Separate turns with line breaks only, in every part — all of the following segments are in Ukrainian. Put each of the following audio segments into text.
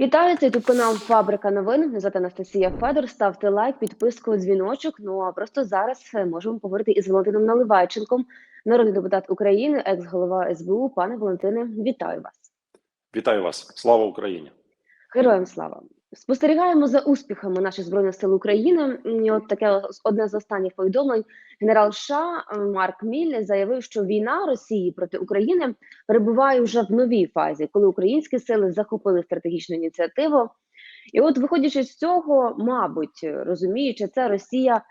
Вітаю, це тут канал Фабрика новин. Мене звати Анастасія Федор. Ставте лайк, підписку, дзвіночок. Ну а просто зараз е, можемо поговорити із Валентином Наливайченком, народний депутат України, екс-голова СБУ. Пане Валентине, вітаю вас.
Вітаю вас, слава Україні!
Героям слава! Спостерігаємо за успіхами наших збройних сил України. І от таке одне з останніх повідомлень. Генерал США е, Марк Міль заявив, що війна Росії проти України перебуває вже в новій фазі, коли українські сили захопили стратегічну ініціативу. І от, виходячи з цього, мабуть, розуміючи це, Росія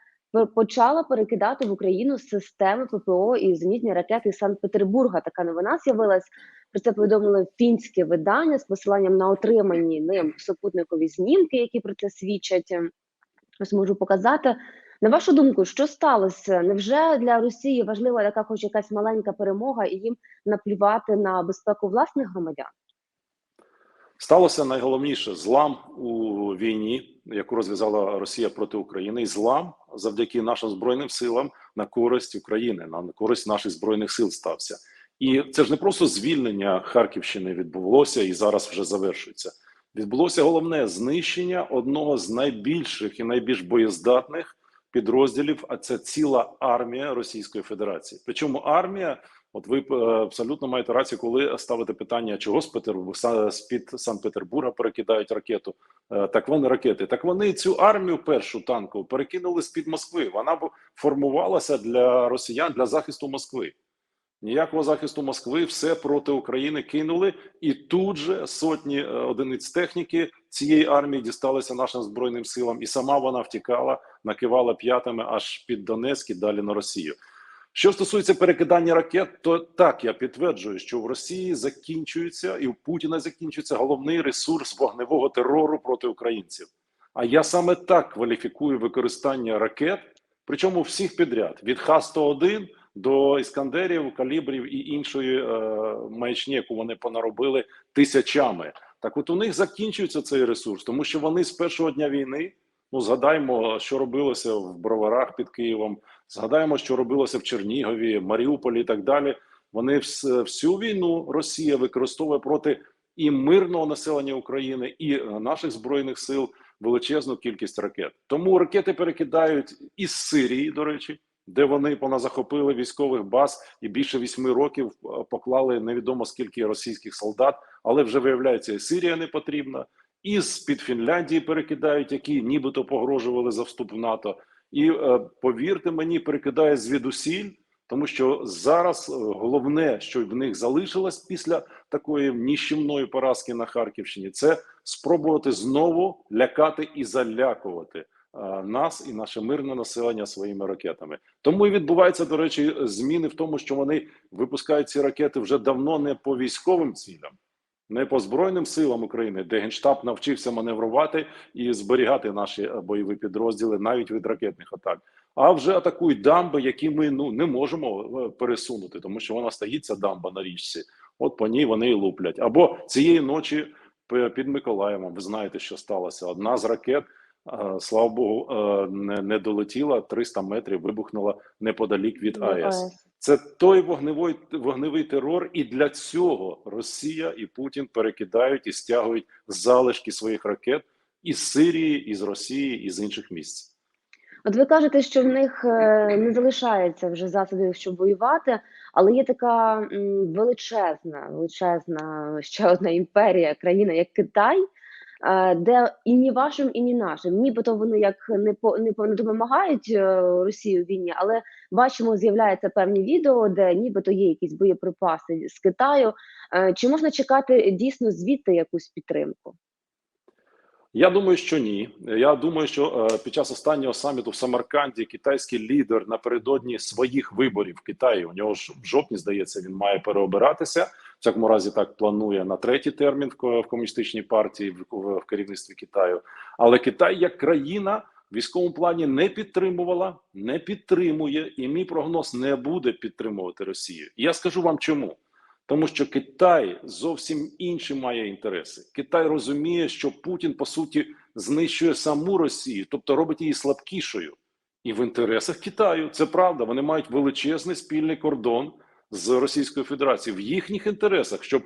почала перекидати в Україну системи ППО і зенітні ракети Санкт-Петербурга. Така новина з'явилась. Про це повідомили фінське видання з посиланням на отримані ним супутникові знімки, які про це свідчать. Ось можу показати. На вашу думку, що сталося? Невже для Росії важлива така, хоч якась маленька перемога, і їм наплювати на безпеку власних громадян?
Сталося найголовніше злам у війні, яку розв'язала Росія проти України, і злам завдяки нашим збройним силам на користь України, на користь наших збройних сил стався. І це ж не просто звільнення Харківщини відбулося і зараз вже завершується. Відбулося головне знищення одного з найбільших і найбільш боєздатних підрозділів. А це ціла армія Російської Федерації. Причому армія. От ви е, абсолютно маєте рацію, коли ставите питання, чого з Петербурга з під Санкт-Петербурга перекидають ракету. Е, Так вони ракети. Так вони цю армію першу танкову перекинули з під Москви. Вона б формувалася для росіян для захисту Москви. Ніякого захисту Москви, все проти України кинули, і тут же сотні е, одиниць техніки цієї армії дісталися нашим збройним силам, і сама вона втікала, накивала п'ятами аж під Донецьк і далі на Росію. Що стосується перекидання ракет, то так я підтверджую, що в Росії закінчується і в Путіна закінчується головний ресурс вогневого терору проти українців. А я саме так кваліфікую використання ракет, причому всіх підряд: від Х-101 до іскандерів, калібрів і іншої е, маячні, яку вони понаробили тисячами. Так, от у них закінчується цей ресурс, тому що вони з першого дня війни. Ну, згадаймо, що робилося в Броварах під Києвом. Згадаємо, що робилося в Чернігові, Маріуполі і так далі. Вони всю війну Росія використовує проти і мирного населення України, і е, наших збройних сил величезну кількість ракет. Тому ракети перекидають із Сирії, до речі, де вони поназахопили військових баз і більше вісьми років е, поклали невідомо скільки російських солдат, але вже виявляється, і Сирія не потрібна. Із під Фінляндії перекидають, які нібито погрожували за вступ в НАТО. І е, повірте мені, перекидає звідусіль, тому що зараз е, головне, що в них залишилось після такої ніщівної поразки на Харківщині, це спробувати знову лякати і залякувати е, нас і наше мирне населення своїми ракетами. Тому і відбуваються, до речі, зміни в тому, що вони випускають ці ракети вже давно не по військовим цілям. Не по збройним силам України, де генштаб навчився маневрувати і зберігати наші е, бойові підрозділи навіть від ракетних атак, а вже атакують дамби, які ми ну не можемо е, пересунути, тому що вона стоїть ця дамба на річці. От по ній вони і луплять. Або цієї ночі під Миколаєвом. Ви знаєте, що сталося? Одна з ракет, е, слава Богу, не, не долетіла 300 метрів, вибухнула неподалік від АЕС. Це той вогневий вогневий терор, і для цього Росія і Путін перекидають і стягують залишки своїх ракет із Сирії, із Росії, із інших місць.
От ви кажете, що в них е, не залишається вже засобів, щоб воювати, але є така величезна, величезна ще одна імперія, країна, як Китай, де і ні вашим, і ні нашим, нібито вони як не по не, по- не допомагають е, Росії у війні, але бачимо, з'являються певні відео, де нібито є якісь боєприпаси з Китаю. Е, Чи можна чекати дійсно звідти якусь підтримку?
Я думаю, що ні. Я думаю, що е, під час останнього саміту в Самарканді китайський лідер напередодні своїх виборів в Китаї. У нього ж в жовтні здається, він має переобиратися. Всякому разі, так планує на третій термін в комуністичній партії в керівництві Китаю. Але Китай як країна в військовому плані не підтримувала, не підтримує, і мій прогноз не буде підтримувати Росію. І я скажу вам чому. Тому що Китай зовсім інші має інтереси. Китай розуміє, що Путін по суті знищує саму Росію, тобто робить її слабкішою. І в інтересах Китаю це правда. Вони мають величезний спільний кордон з Російською Федерацією в їхніх інтересах, щоб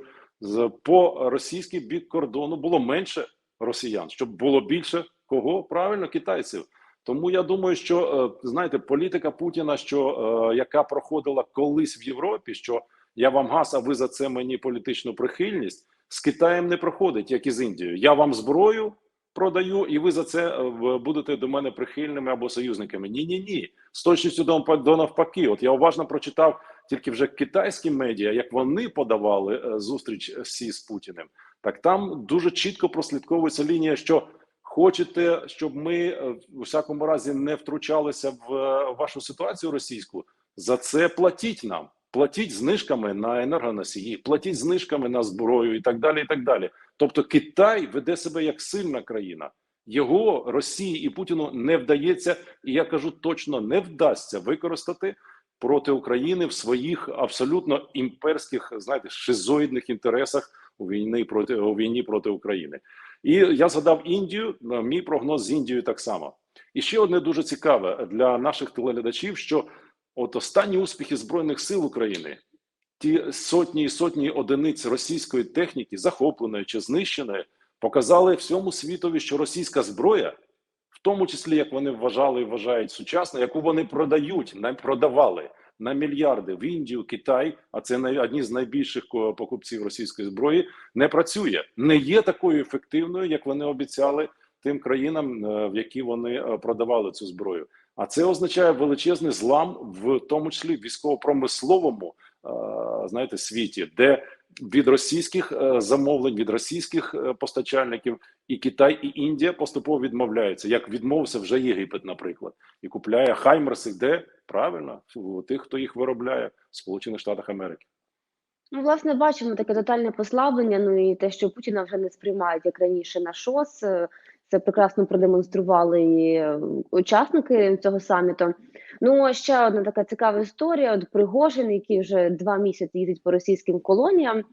по російський бік кордону було менше росіян, щоб було більше кого правильно китайців. Тому я думаю, що е, знаєте, політика Путіна, що е, яка проходила колись в Європі, що я вам газ, а ви за це мені політичну прихильність з Китаєм не проходить, як і з Індією. Я вам зброю продаю, і ви за це е, будете до мене прихильними або союзниками. Ні, ні, ні. З точністю до навпаки. От я уважно прочитав тільки вже китайські медіа, як вони подавали е, зустріч Сі з Путіним. Так там дуже чітко прослідковується лінія, що хочете, щоб ми е, у всякому разі не втручалися в е, вашу ситуацію російську. За це платіть нам, платіть знижками на енергоносії, платіть знижками на зброю і так далі. І так далі. Тобто Китай веде себе як сильна країна. Його Росії і Путіну не вдається, і я кажу точно не вдасться використати проти України в своїх абсолютно імперських, знаєте, шизоїдних інтересах у війни проти у війні проти України. І я згадав Індію. Мій прогноз з Індією так само. І ще одне дуже цікаве для наших телеглядачів, що от останні успіхи збройних сил України, ті сотні і сотні одиниць російської техніки, захопленої чи знищеної, показали всьому світові, що російська зброя, тому числі як вони вважали і вважають сучасно, яку вони продають, не продавали на мільярди в Індію, Китай, а це одні з найбільших покупців російської зброї, не працює, не є такою ефективною, як вони обіцяли тим країнам, е, в які вони е, продавали цю зброю. А це означає величезний злам, в тому числі військово-промисловому е, знаєте світі, де від російських е, замовлень, від російських е, постачальників і Китай, і Індія поступово відмовляються. Як відмовився вже Єгипет, наприклад, і купляє Хаймерси, де правильно у тих, хто їх виробляє в Сполучених Штатах Америки.
Ну, власне, бачимо таке тотальне послаблення. Ну і те, що Путіна вже не сприймають як раніше на ШОС. Це прекрасно продемонстрували і е, учасники цього саміту. Ну ще одна така цікава історія. От Пригожин, який вже два місяці їздить по російським колоніям,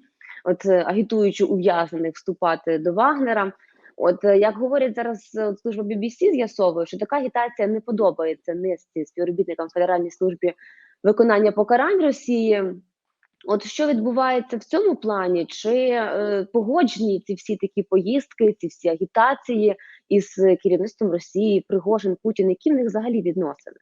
от е, агітуючи ув'язнених вступати до Вагнера. От е, як говорять зараз служба BBC, з'ясовує, що така агітація не подобається низці співробітникам Федеральній службі виконання покарань Росії. От що відбувається в цьому плані? Чи е, погоджені ці всі такі поїздки, ці всі агітації із керівництвом Росії, Пригожин, Путін, які в них взагалі відносини?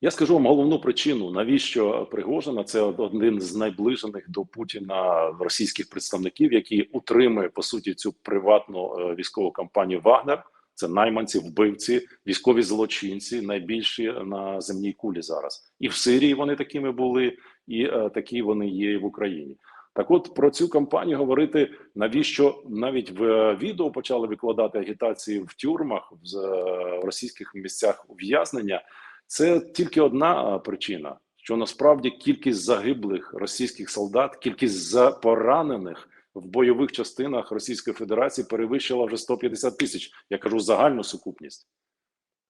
Я скажу вам головну причину, навіщо Пригожина це один з найближених до Путіна російських представників, який утримує по суті цю приватну е, військову кампанію Вагнер. Це найманці, вбивці, військові злочинці, найбільші на земній кулі зараз. І в Сирії вони такими були, і е, такі вони є в Україні. Так, от про цю кампанію говорити, навіщо навіть в е, відео почали викладати агітації в тюрмах в е, російських місцях ув'язнення. Це тільки одна причина, що насправді кількість загиблих російських солдат, кількість поранених в бойових частинах Російської Федерації перевищила вже 150 тисяч. Я кажу загальну сукупність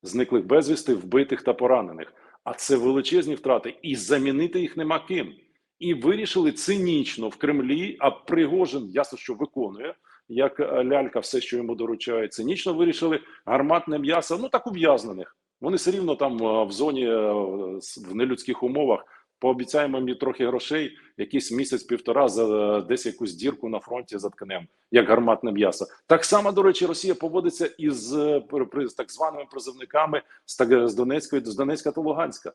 зниклих безвісти, вбитих та поранених. А це величезні втрати, і замінити їх нема ким. І вирішили цинічно в Кремлі. А Пригожин ясно, що виконує як е, лялька, все, що йому доручають. Цинічно вирішили гарматне м'ясо. Ну так ув'язнених. Вони все рівно там е, в зоні е, в нелюдських умовах. Пообіцяємо їм трохи грошей, якийсь місяць-півтора за е, десь якусь дірку на фронті заткнемо, як гарматне м'ясо. Так само, до речі, Росія поводиться із е, з так званими призовниками з, так- з Донецької з Донецька та Луганська.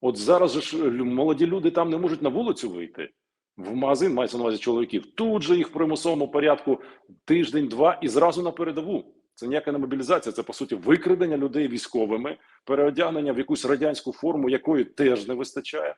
От зараз ж молоді люди там не можуть на вулицю вийти. В магазин мається на увазі чоловіків. Тут же їх в примусовому порядку тиждень-два і зразу на передову. Це ніяка не мобілізація, це по суті викрадення людей військовими, переодягнення в якусь радянську форму, якої теж не вистачає.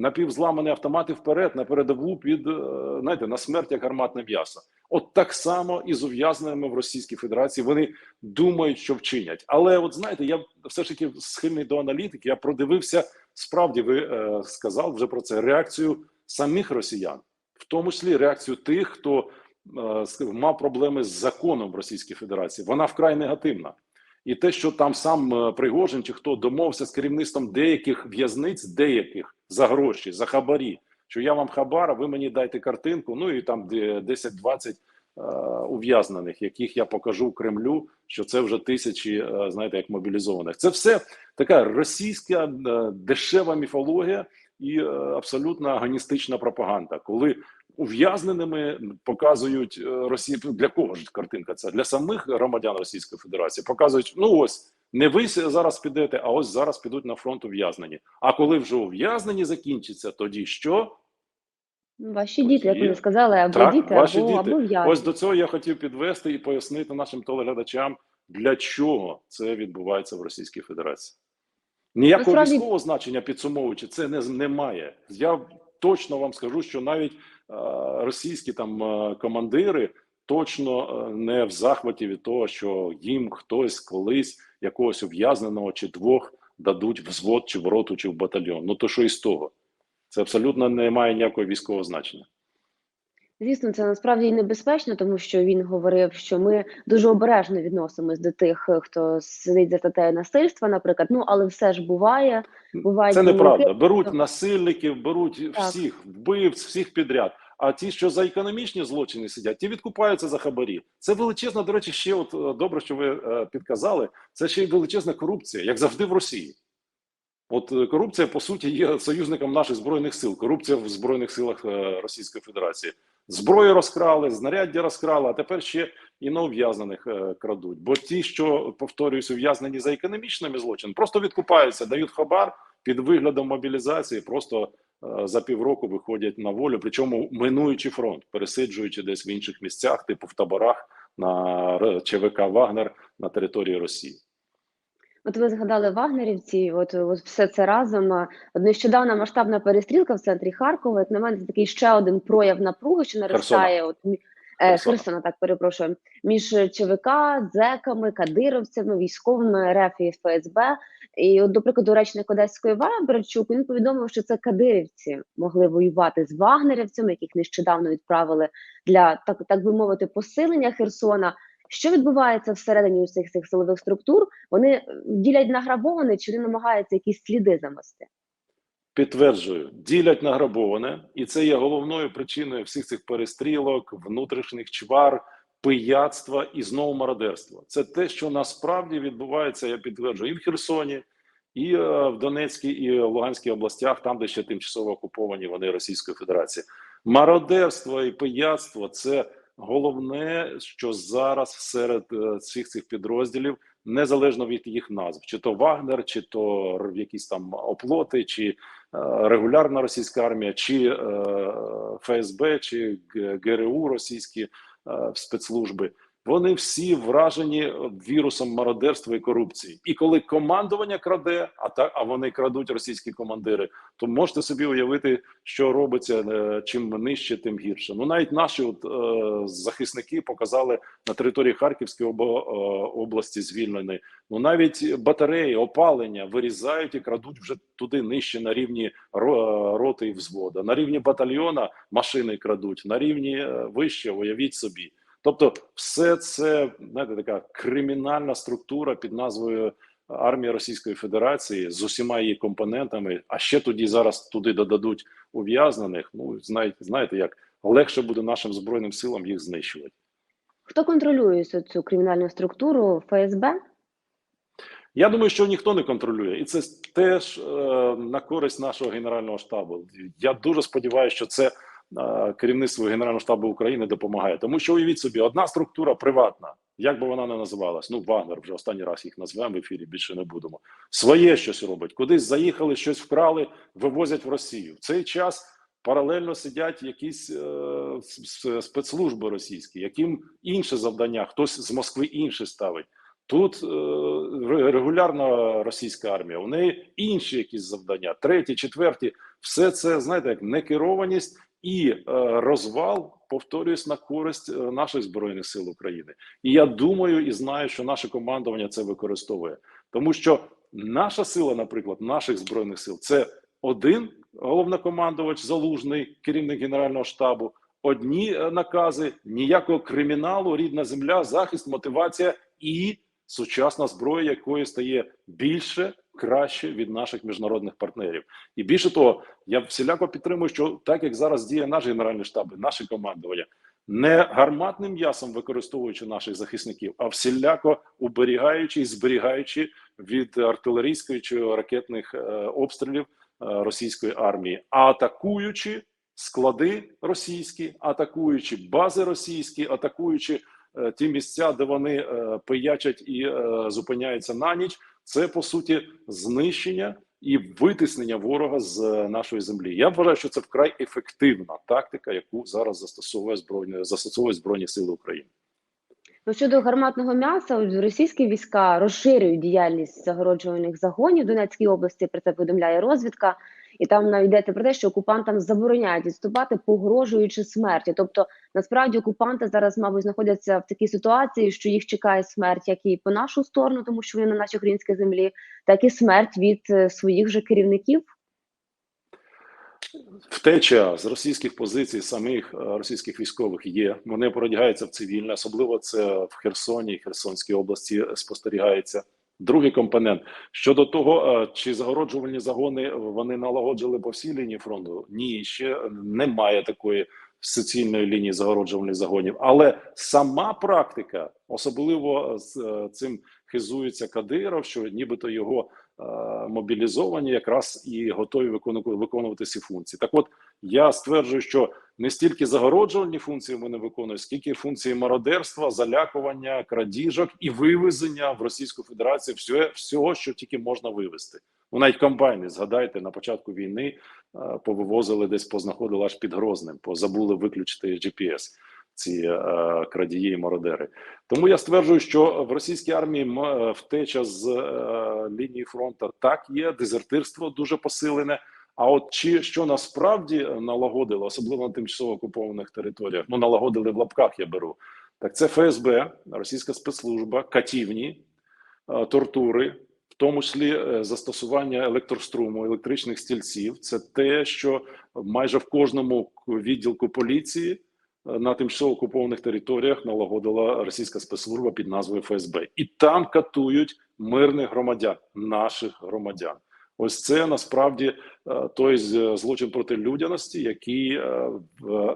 Напівзламані автомати вперед на передову під е, знаєте, на смерть як гарматне м'ясо. От так само і з ув'язненими в Російській Федерації вони думають, що вчинять. Але от знаєте, я все ж таки схильний до аналітики. Я продивився справді. Ви е, сказав вже про це реакцію самих росіян, в тому числі реакцію тих, хто е, мав проблеми з законом в Російській Федерації. Вона вкрай негативна. І те, що там сам е, Пригожин чи хто домовився з керівництвом деяких в'язниць, деяких за гроші, за хабарі, що я вам хабар, а ви мені дайте картинку, ну і там де 10-20 е, ув'язнених, яких я покажу Кремлю, що це вже тисячі, е, знаєте, як мобілізованих. Це все така російська е, дешева міфологія і е, абсолютно агоністична пропаганда, коли ув'язненими показують е, Росії. Для кого ж картинка? Це для самих громадян Російської Федерації. Показують, ну ось не ви зараз підете, а ось зараз підуть на фронт ув'язнені. А коли вже ув'язнені закінчиться, тоді що?
Ваші діти, як ви сказали, або
Так,
діти,
ваші
або,
діти.
або в'язні.
Ось до цього я хотів підвести і пояснити нашим телеглядачам, для чого це відбувається в Російській Федерації. Ніякого
Насправді-
військового значення підсумовуючи, це не немає. Я точно вам скажу, що навіть російські там е, командири точно е, не в захваті від того, що їм хтось колись якогось ув'язненого чи двох дадуть взвод, чи в роту, чи в батальйон. Ну то що із того? Це абсолютно не має ніякого військового значення.
Звісно, це насправді і небезпечно, тому що він говорив, що ми дуже обережно відносимось до тих, е, хто сидить за статтею насильства, наприклад. Ну але все ж буває. Бувають
Це неправда. Беруть насильників, беруть
Так.
всіх вбивць, всіх підряд. А ті, що за економічні злочини сидять, ті відкупаються за хабарі. Це величезна, до речі, ще от е, добре, що ви е, підказали. Це ще й величезна корупція, як завжди в Росії. От корупція по суті є союзником наших збройних сил. Корупція в збройних силах Російської Федерації. Зброю розкрали, знаряддя розкрали, а тепер ще і на ув'язнених е, крадуть. Бо ті, що повторююсь, ув'язнені за економічними злочинами, просто відкупаються, дають хабар під виглядом мобілізації, просто е, за півроку виходять на волю, причому минуючи фронт, пересиджуючи десь в інших місцях, типу в таборах на Р- ЧВК Вагнер на території Росії.
От ви згадали вагнерівці, от, от все це разом. Нещодавна масштабна перестрілка в центрі Харкова. Як на мене, це такий ще один прояв напруги, що наростає. От е,
Херсона.
Херсона, так перепрошую, між ЧВК, зеками, кадировцями, військовими РФ і ФСБ. І от, до прикладу, речник Одеської Ваберчук він повідомив, що це кадирівці могли воювати з вагнерівцями, яких нещодавно відправили для так, так би мовити, посилення Херсона. Що відбувається всередині усіх цих силових структур? Вони е, ділять награбоване чи вони намагаються якісь сліди замести?
Підтверджую, ділять награбоване, і це є головною причиною всіх цих перестрілок, внутрішніх чвар, пияцтва і знову мародерства. Це те, що насправді відбувається. Я підтверджую і в Херсоні, і е, в Донецькій, і в Луганській областях, там, де ще тимчасово окуповані вони Російської Федерації. Мародерство і пияцтво це головне, що зараз серед е, всіх цих підрозділів незалежно від їх назв, чи то Вагнер, чи то якісь там оплоти, чи е, регулярна російська армія, чи е, ФСБ, чи ГРУ російські спецслужби. Вони всі вражені вірусом мародерства і корупції. І коли командування краде, а так а вони крадуть російські командири, то можете собі уявити, що робиться е, чим нижче, тим гірше. Ну навіть наші от, е, захисники показали на території Харківської обо, е, області звільненої. Ну навіть батареї, опалення вирізають і крадуть вже туди нижче на рівні ро- е, роти і взвода. На рівні батальйона машини крадуть, на рівні е, вище, уявіть собі. Тобто, все це знаєте, така кримінальна структура під назвою армія Російської Федерації з усіма її компонентами. А ще тоді зараз туди додадуть ув'язнених. Ну знаєте, знаєте, як легше буде нашим збройним силам їх знищувати.
Хто контролює цю, кримінальну структуру? ФСБ?
Я думаю, що ніхто не контролює, і це теж е, на користь нашого генерального штабу. Я дуже сподіваюся, що це керівництво Генерального штабу України допомагає. Тому що уявіть собі, одна структура приватна, як би вона не називалась. Ну, Вагнер вже останній раз їх назвемо в ефірі. Більше не будемо. Своє щось робить, кудись заїхали, щось вкрали, вивозять в Росію. В цей час паралельно сидять якісь е, спецслужби російські, яким інше завдання, хтось з Москви інше ставить. Тут е, регулярна російська армія, у неї інші якісь завдання, треті, четверті. Все це знаєте, як некерованість і е, розвал, повторююсь, на користь е, наших збройних сил України. І я думаю і знаю, що наше командування це використовує, тому що наша сила, наприклад, наших збройних сил, це один головнокомандувач, залужний керівник генерального штабу. Одні е, накази, ніякого криміналу, рідна земля, захист, мотивація і сучасна зброя, якої стає більше, краще від наших міжнародних партнерів. І більше того, я всіляко підтримую, що так як зараз діє наш генеральний штаб, наше командування, не гарматним м'ясом використовуючи наших захисників, а всіляко уберігаючи і зберігаючи від артилерійської чи ракетних е, обстрілів е, російської армії, а атакуючи склади російські, атакуючи бази російські, атакуючи е, ті місця, де вони пиячать і зупиняються на ніч. Це по суті знищення і витиснення ворога з е, нашої землі. Я вважаю, що це вкрай ефективна тактика, яку зараз застосовує збройні застосовує збройні сили України.
Ну, щодо гарматного м'яса, російські війська розширюють діяльність загороджувальних загонів Донецькій області. Про це повідомляє розвідка, і там навіть йдеться про те, що окупантам забороняють відступати, погрожуючи смерті. Тобто, насправді, окупанти зараз, мабуть, знаходяться в такій ситуації, що їх чекає смерть, як і по нашу сторону, тому що вони на нашій українській землі, так і смерть від е, своїх же керівників.
Втеча з російських позицій самих е, російських військових є. Вони продягаються в цивільне, особливо це в Херсоні, Херсонській області спостерігається. Другий компонент щодо того, е, чи загороджувальні загони вони налагоджили по всій лінії фронту. Ні, ще немає такої суцільної лінії загороджувальних загонів. Але сама практика, особливо з е, цим хизується Кадиров, що нібито його е, мобілізовані якраз і готові викону- виконувати ці функції. Так, от я стверджую, що не стільки загороджувальні функції вони виконують, скільки функції мародерства, залякування, крадіжок і вивезення в Російську Федерацію всього, всього, що тільки можна вивезти. Ну, навіть комбайни, згадайте, на початку війни е, повивозили десь, познаходили аж під Грозним, позабули виключити GPS, ці е, крадії і мародери. Тому я стверджую, що в російській армії е, втеча з е, лінії фронту так є, дезертирство дуже посилене. А от чи що насправді налагодили, особливо на тимчасово окупованих територіях, ну налагодили в лапках, я беру. Так це ФСБ, російська спецслужба, катівні, е, тортури, в тому числі е, застосування електроструму, електричних стільців. Це те, що майже в кожному відділку поліції е, на тимчасово окупованих територіях налагодила російська спецслужба під назвою ФСБ, і там катують мирних громадян, наших громадян. Ось це насправді е, той злочин проти людяності, який е,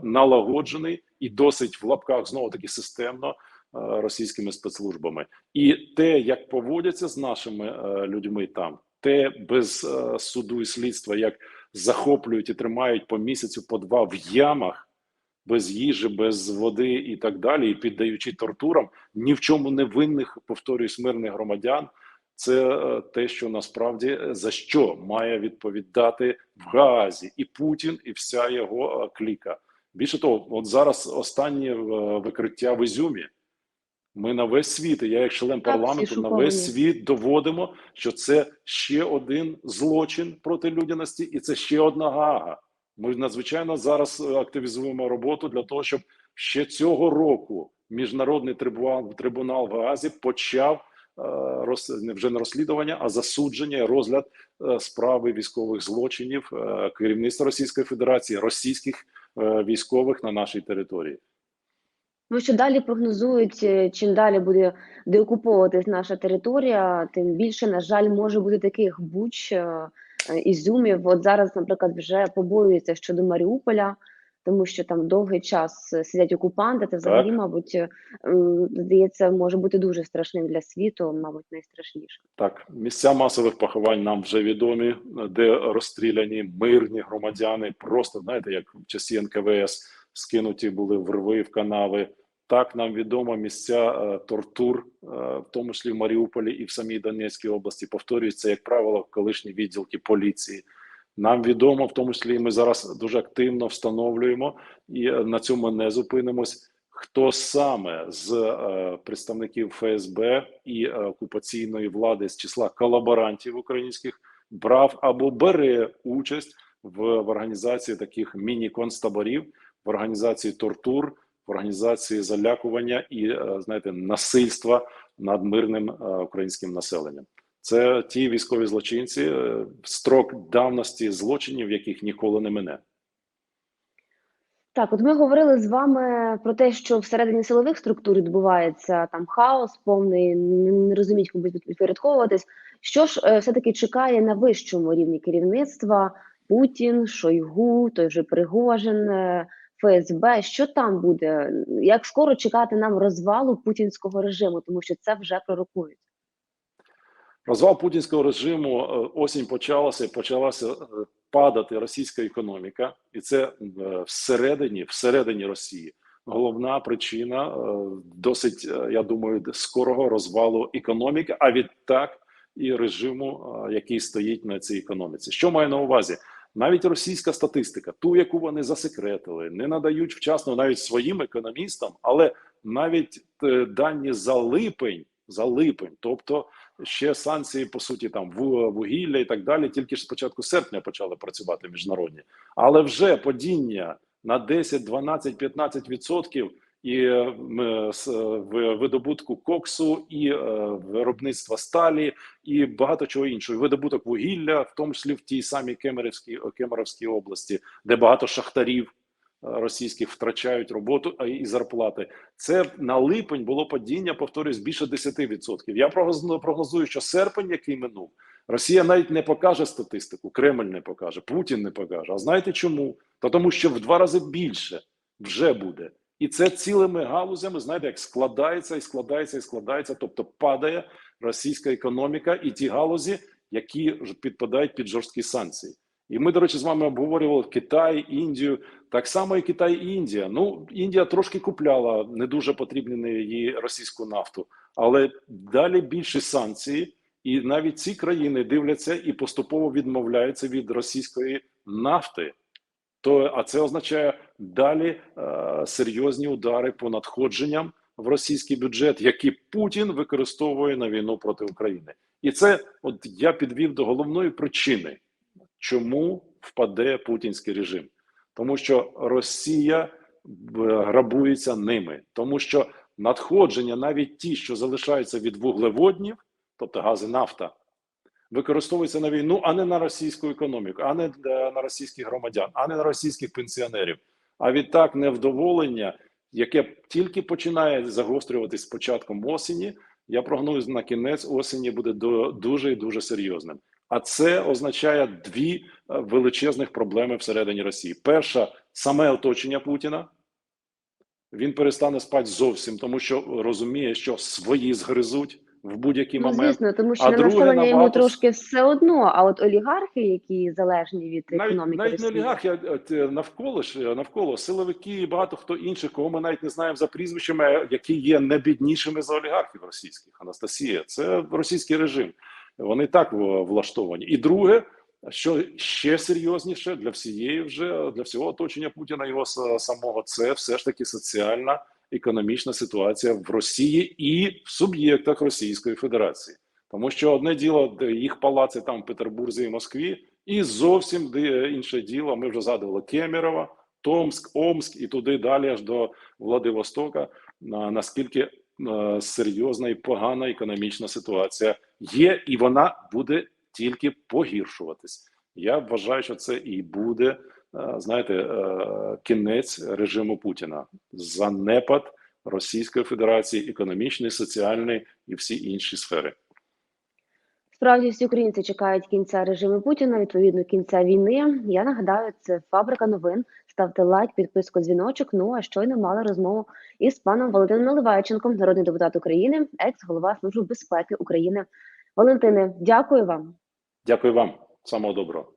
налагоджений і досить в лапках знову таки системно е, російськими спецслужбами. І те, як поводяться з нашими е, людьми там, те без е, суду і слідства, як захоплюють і тримають по місяцю, по два в ямах. Без їжі, без води і так далі, і піддаючи тортурам ні в чому не винних, повторюсь, мирних громадян. Це е, те, що насправді е, за що має відповідати в Гаазі і Путін, і вся його е, кліка. Більше того, от зараз останнє викриття в Ізюмі. Ми на весь світ, і я як член парламенту, на весь світ доводимо, що це ще один злочин проти людяності, і це ще одна гага. Ми надзвичайно зараз активізуємо роботу для того, щоб ще цього року міжнародний трибунал, трибунал в Гаазі почав вже не розслідування, а засудження, і розгляд е, справи військових злочинів е, керівництва Російської Федерації, російських е, військових на нашій території.
Тому що далі прогнозують, е, чим далі буде деокуповуватись наша територія, тим більше, на жаль, може бути таких буч, е, е, ізюмів. От зараз, наприклад, вже побоюються щодо Маріуполя, тому що там довгий час е, сидять окупанти. Це взагалі,
Так.
мабуть, е, здається, може бути дуже страшним для світу, мабуть, найстрашнішим.
Так, місця масових поховань нам вже відомі, де розстріляні мирні громадяни, просто знаєте, як в часі НКВС скинуті були в рви, в канави. Так, нам відомо місця е, тортур, е, в тому числі в Маріуполі і в самій Донецькій області. Повторюється, як правило, колишні відділки поліції. Нам відомо, в тому числі, ми зараз дуже активно встановлюємо і е, на цьому не зупинимось. Хто саме з е, представників ФСБ і е, окупаційної влади з числа колаборантів українських брав або бере участь в, в організації таких міні-концтаборів, в організації тортур, в організації залякування і е, знаєте насильства над мирним е, українським населенням? Це ті військові злочинці, е, строк давності злочинів, яких ніколи не мине.
Так, от ми говорили з вами про те, що всередині силових структур відбувається там хаос, повний не розуміють, кому підпорядковуватись. Що ж е, все-таки чекає на вищому рівні керівництва Путін, Шойгу, той же Пригожин, е, ФСБ? Що там буде? Як скоро чекати нам розвалу путінського режиму, тому що це вже пророкують?
Розвал путінського режиму е, осінь почалася, почалася е, падати російська економіка, і це е, всередині, всередині Росії. Головна причина досить, я думаю, скорого розвалу економіки, а відтак і режиму, який стоїть на цій економіці. Що маю на увазі? Навіть російська статистика, ту, яку вони засекретили, не надають вчасно навіть своїм економістам, але навіть дані за липень, за липень, тобто ще санкції, по суті, там ву- вугілля і так далі, тільки ж з початку серпня почали працювати міжнародні, але вже падіння на 10, 12, 15 відсотків і е, м, с- в видобутку коксу, і е, виробництва сталі, і багато чого іншого. Видобуток вугілля, в тому числі в тій самій Кемерівській Кемеровській області, де багато шахтарів. е, російських втрачають роботу і зарплати. Це на липень було падіння, повторюсь, більше 10%. Я прогнозую, що серпень, який минув, Росія навіть не покаже статистику, Кремль не покаже, Путін не покаже. А знаєте чому? Та тому, що в два рази більше вже буде. І це цілими галузями, знаєте, як складається і складається і складається, тобто падає російська економіка і ті галузі, які підпадають під жорсткі санкції. І ми, до речі, з вами обговорювали Китай, Індію. Так само і Китай і Індія. Ну, Індія трошки купляла не дуже потрібну її російську нафту, але далі більше санкції, і навіть ці країни дивляться і поступово відмовляються від російської нафти. То а це означає далі е, серйозні удари по надходженням в російський бюджет, які Путін використовує на війну проти України, і це от я підвів до головної причини, чому впаде путінський режим, тому що Росія е, грабується ними, тому що надходження, навіть ті, що залишаються від вуглеводнів, тобто гази, нафта, використовуються на війну, а не на російську економіку, а не на російських громадян, а не на російських пенсіонерів. А відтак невдоволення, яке тільки починає загострюватись з початком осені, я прогнозую на кінець осені буде до, дуже і дуже серйозним. А це означає дві е, величезних проблеми всередині Росії. Перша саме оточення Путіна. Він перестане спати зовсім, тому що розуміє, що свої згризуть в будь-який
Ну,
момент.
звісно, тому що
А
на населення йому
набагато с-
трошки все одно. А от олігархи, які залежні від
навіть,
економіки
навіть не олігархи, а навколо ж е, навколо силовики і багато хто інших, кого ми навіть не знаємо за прізвищами, які є не біднішими за олігархів російських. Анастасія, це російський режим. Вони так влаштовані. І друге, що ще серйозніше для всієї вже для всього оточення Путіна його самого, це все ж таки соціальна економічна ситуація в Росії і в суб'єктах Російської Федерації. Тому що одне діло, їх палаци там в Петербурзі і Москві, і зовсім інше діло. Ми вже згадували Кемерово, Томськ, Омськ і туди далі аж до Владивостока. Наскільки е, серйозна і погана економічна ситуація є, і вона буде тільки погіршуватись. Я вважаю, що це і буде, е, знаєте, е, кінець режиму Путіна, занепад Російської Федерації, економічний, соціальний і всі інші сфери.
Справді всі українці чекають кінця режиму Путіна, відповідно кінця війни. Я нагадаю, це фабрика новин. Ставте лайк, підписку, дзвіночок. Ну а щойно мали розмову із паном Валентином Наливайченком, народний депутат України, екс-голова Служби безпеки України. Валентине, дякую вам.
Дякую вам, самого доброго.